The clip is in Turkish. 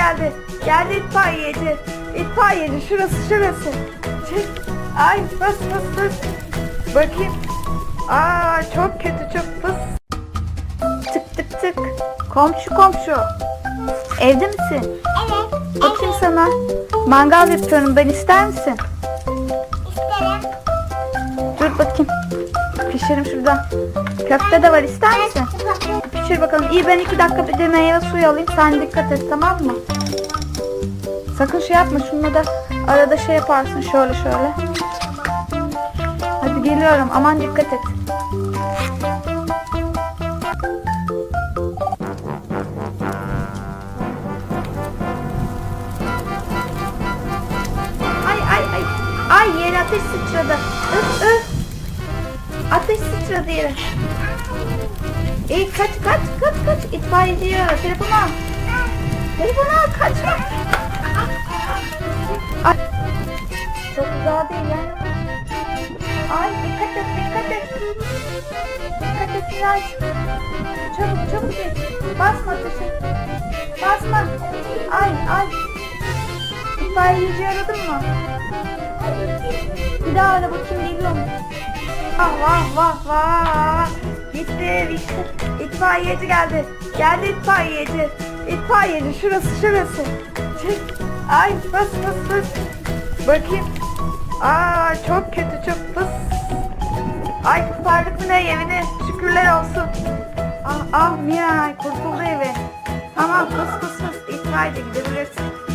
geldi. Geldi itfaiyeci. İtfaiyeci şurası şurası. Çık. Ay bas bas bas. Bakayım. Aa çok kötü çok pıs. Tık tık tık. Komşu komşu. Evde misin? Evet. Bakayım sana. Mangal yapıyorum ben ister misin? İsterim. Dur bakayım. Pişirim şurada. Köfte de var ister misin? Pişir bakalım. İyi ben iki dakika bir de meyve suyu alayım. Sen dikkat et tamam mı? Sakın şey yapma. Şununla da arada şey yaparsın şöyle şöyle. Hadi geliyorum. Aman dikkat et. Ay ay ay. Ay yere ateş sıçradı. Öf öf. Ateş sıçradı yere. İyi kaç kaç kaç kaç. İtfaiyeci ara. Telefonu al. Telefonu al kaçma. Ay. Çok uzağa değil yani. Ay dikkat et dikkat et. Dikkat et Miray. Çabuk çabuk et. Basma ateşe. Basma. Ay ay. İtfaiyeci aradın mı? Bir daha ara bakayım geliyor mu? Vah vah vah vah. Bitti. İtfaiyeci geldi. Geldi itfaiyeci. İtfaiyeci şurası şurası. Çık. Ay bas bas bas. Bakayım. Aa çok kötü çok pıs. Ay kurtardık mı ne evini? Şükürler olsun. Ah ah Miray kurtuldu evi. Tamam pıs pıs pıs. İtfaiyeci gidebilirsin.